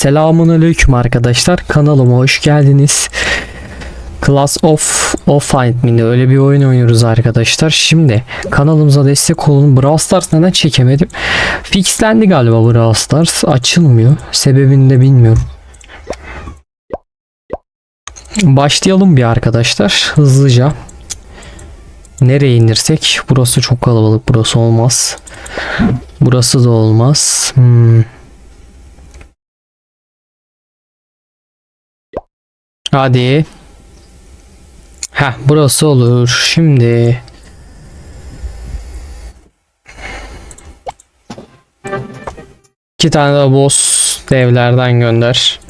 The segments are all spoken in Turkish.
Selamun aleyküm arkadaşlar. Kanalıma hoş geldiniz. Class of of Find Me'de öyle bir oyun oynuyoruz arkadaşlar. Şimdi kanalımıza destek olun. Brawl Stars neden çekemedim? Fixlendi galiba Brawl Stars. Açılmıyor. Sebebini de bilmiyorum. Başlayalım bir arkadaşlar. Hızlıca. Nereye indirsek? Burası çok kalabalık. Burası olmaz. Burası da olmaz. Hmm. Hadi. Ha, burası olur. Şimdi iki tane de boss devlerden gönder.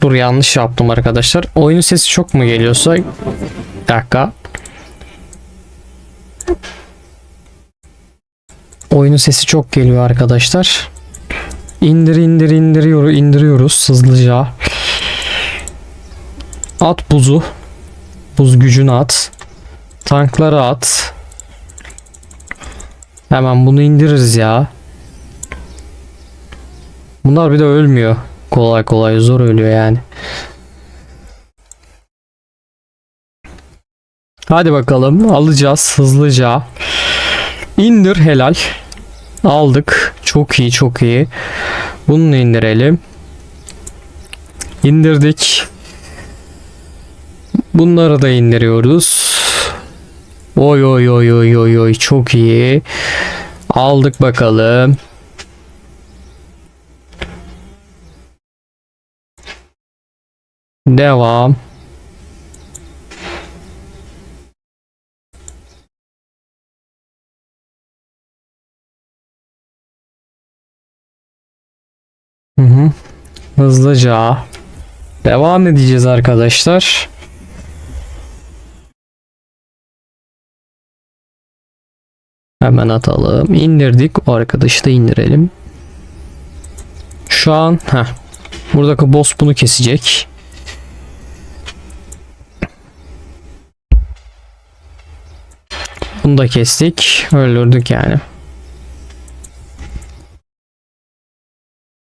Dur yanlış yaptım arkadaşlar. Oyunun sesi çok mu geliyorsa bir dakika. Oyunun sesi çok geliyor arkadaşlar. İndir indir indiriyor indiriyoruz hızlıca. At buzu. Buz gücünü at. Tankları at. Hemen bunu indiririz ya. Bunlar bir de ölmüyor. Kolay kolay zor ölüyor yani. Hadi bakalım alacağız hızlıca. İndir helal. Aldık. Çok iyi çok iyi. Bunu indirelim. İndirdik. Bunları da indiriyoruz. Oy oy oy oy oy oy çok iyi. Aldık bakalım. Devam. Hı hı. Hızlıca devam edeceğiz arkadaşlar. Hemen atalım. İndirdik. O arkadaşı da indirelim. Şu an heh, buradaki boss bunu kesecek. Bunu da kestik. Öldürdük yani.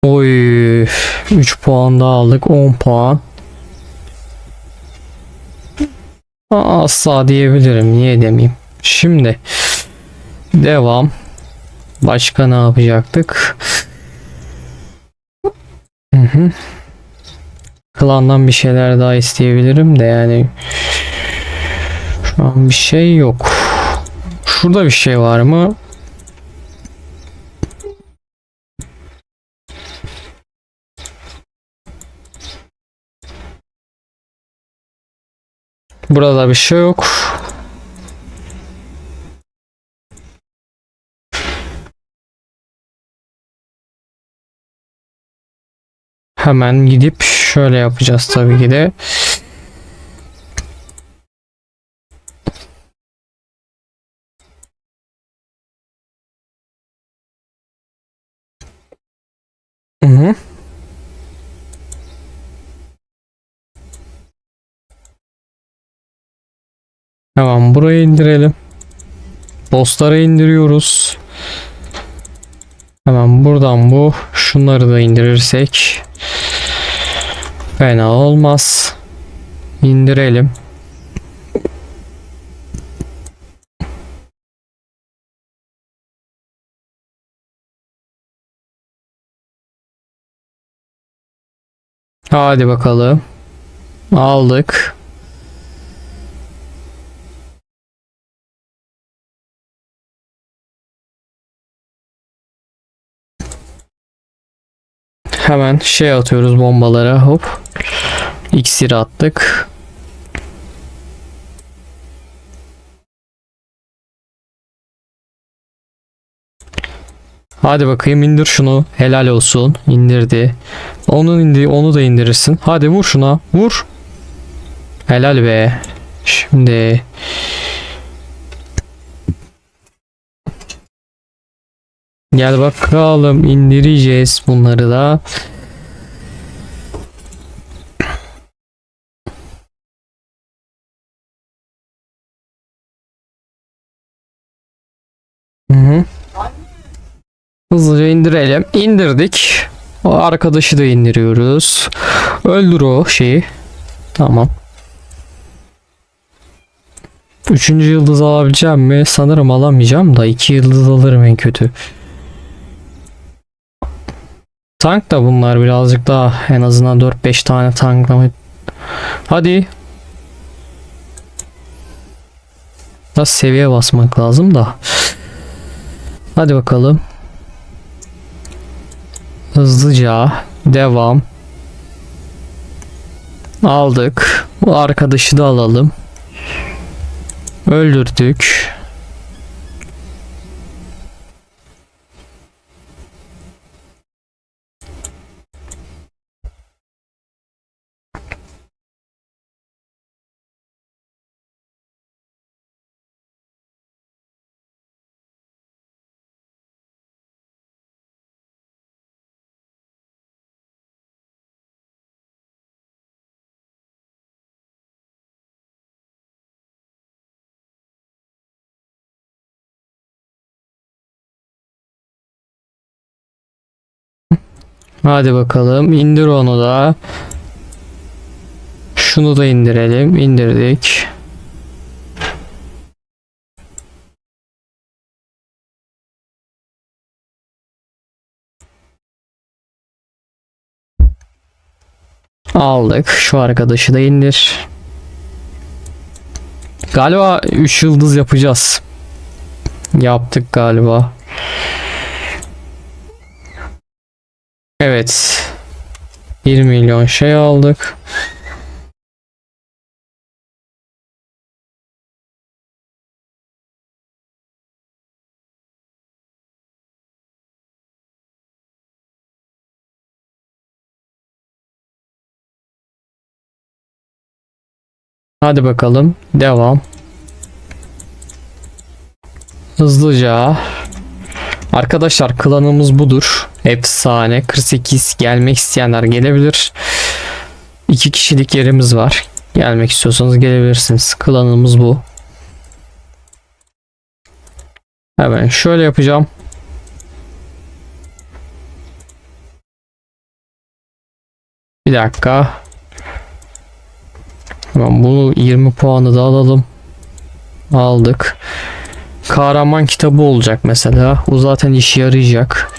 Oy 3 puan daha aldık 10 puan. Asla diyebilirim niye demeyeyim. Şimdi devam. Başka ne yapacaktık? Hı hı. Klandan bir şeyler daha isteyebilirim de yani şu an bir şey yok. Şurada bir şey var mı? Burada bir şey yok. Hemen gidip şöyle yapacağız tabii ki de. Hı hı. Tamam burayı indirelim. Bossları indiriyoruz. Hemen buradan bu. Şunları da indirirsek. Fena olmaz. İndirelim. Hadi bakalım. Aldık. Hemen şey atıyoruz bombalara hop. İksir attık. Hadi bakayım indir şunu. Helal olsun. İndirdi. Onu indi, onu da indirirsin. Hadi vur şuna. Vur. Helal be. Şimdi Gel bakalım indireceğiz bunları da. Hı hı. Hızlıca indirelim. İndirdik. O arkadaşı da indiriyoruz. Öldür o şeyi. Tamam. Üçüncü yıldız alabileceğim mi? Sanırım alamayacağım da iki yıldız alırım en kötü. Tank da bunlar birazcık daha en azından 4-5 tane tanklama. Hadi. Biraz seviye basmak lazım da. Hadi bakalım. Hızlıca devam. Aldık. Bu arkadaşı da alalım. Öldürdük. Hadi bakalım indir onu da. Şunu da indirelim. İndirdik. Aldık. Şu arkadaşı da indir. Galiba 3 yıldız yapacağız. Yaptık galiba. Evet. 1 milyon şey aldık. Hadi bakalım. Devam. Hızlıca. Arkadaşlar klanımız budur. Efsane. 48 gelmek isteyenler gelebilir. İki kişilik yerimiz var. Gelmek istiyorsanız gelebilirsiniz. Klanımız bu. Hemen şöyle yapacağım. Bir dakika. Hemen bunu 20 puanı da alalım. Aldık. Kahraman kitabı olacak mesela. O zaten işe yarayacak.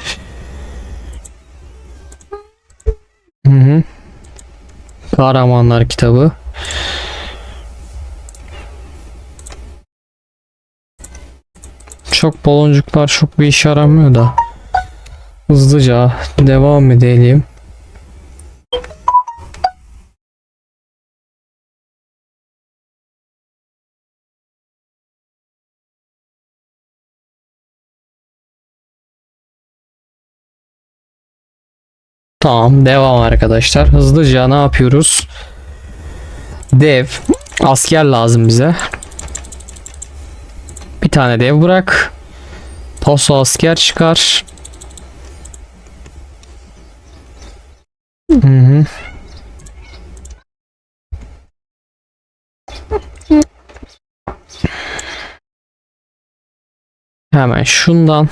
Hı hı. Kahramanlar kitabı. Çok baloncuklar çok bir işe yaramıyor da. Hızlıca devam edelim. Tamam devam arkadaşlar. Hızlıca ne yapıyoruz? Dev. Asker lazım bize. Bir tane dev bırak. Paso asker çıkar. Hı hı. Hemen şundan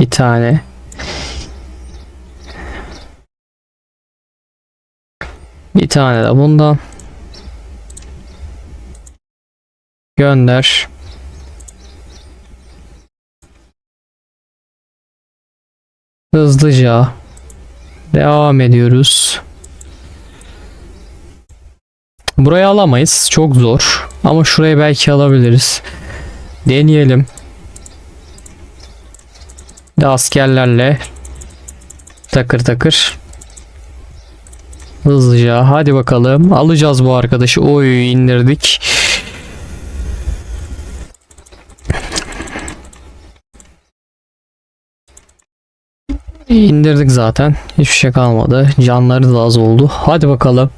bir tane Bir tane de bundan. Gönder. Hızlıca devam ediyoruz. Burayı alamayız. Çok zor. Ama şurayı belki alabiliriz. Deneyelim. De askerlerle takır takır. Hızlıca hadi bakalım. Alacağız bu arkadaşı. Oy indirdik. İndirdik zaten. Hiçbir şey kalmadı. Canları da az oldu. Hadi bakalım.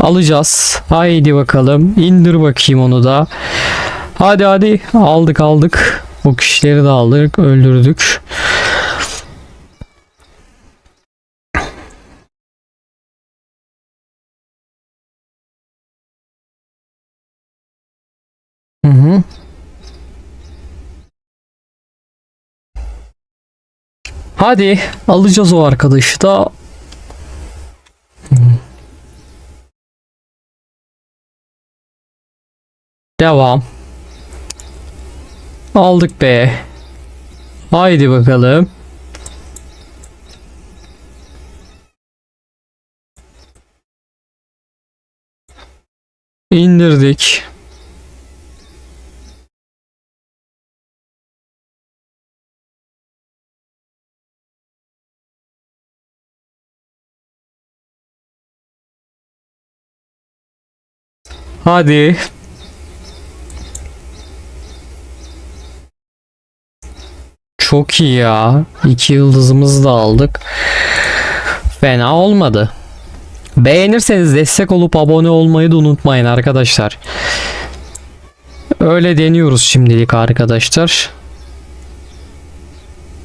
Alacağız. Haydi bakalım. İndir bakayım onu da. Hadi hadi. Aldık aldık. Bu kişileri de aldık. Öldürdük. Hadi alacağız o arkadaşı da. Hmm. Devam. Aldık be. Haydi bakalım. İndirdik. Hadi. Çok iyi ya. İki yıldızımızı da aldık. Fena olmadı. Beğenirseniz destek olup abone olmayı da unutmayın arkadaşlar. Öyle deniyoruz şimdilik arkadaşlar.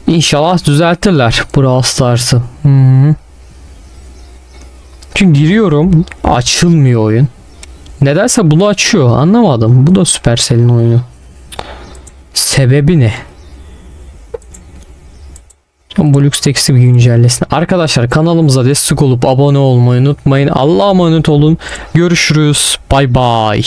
İnşallah düzeltirler Brawl Stars'ı. Çünkü giriyorum açılmıyor oyun. Nedense bunu açıyor anlamadım. Bu da Supercell'in oyunu. Sebebi ne? Bu lüks teksi bir güncellesin. Arkadaşlar kanalımıza destek olup abone olmayı unutmayın. Allah'a emanet olun. Görüşürüz. Bay bay.